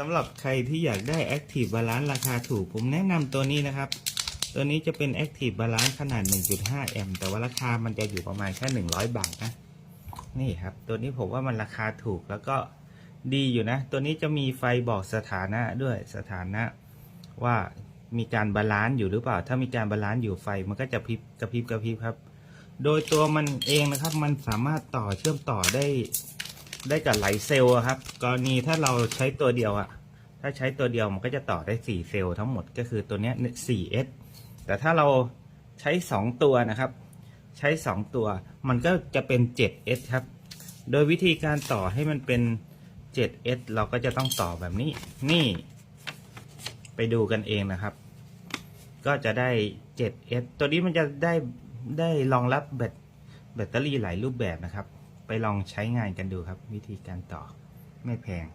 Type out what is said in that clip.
สำหรับใครที่อยากได้ Active Balance ราคาถูก ผมแนะนำตัวนี้นะครับ ตัวนี้จะเป็น Active Balance ขนาด 1.5 แอมป์แต่ว่าราคามันจะอยู่ประมาณแค่ 100 บาทนะ นี่ครับ ตัวนี้ผมว่ามันราคาถูกแล้วก็ดีอยู่นะ ตัวนี้จะมีไฟบอกสถานะด้วยสถานะ ว่ามีการบาลานซ์อยู่หรือเปล่า ถ้ามีการบาลานซ์อยู่ไฟมันก็จะพริบกระพริบกระพริบครับ โดยตัวมันเองนะครับ มันสามารถต่อเชื่อมต่อได้ ได้กับหลายเซลล์ครับ กรณีถ้าเราใช้ตัวเดียวอะถ้าใช้ตัวเดียวมันก็จะต่อได้ 4 เซลล์ทั้งหมดก็คือตัวเนี้ย 4S แต่ถ้าเราใช้ 2 ตัวนะครับ ใช้ 2 ตัว มันก็จะเป็น 7S ครับ โดยวิธีการต่อให้มันเป็น 7S เราก็จะต้องต่อแบบนี้ นี่ ไปดูกันเองนะครับ ก็จะได้ 7S ตัวนี้มันจะได้ได้รองรับแบตแบตเตอรี่หลายรูปแบบนะครับ ไปลองใช้งานกันดูครับ วิธีการต่อไม่แพง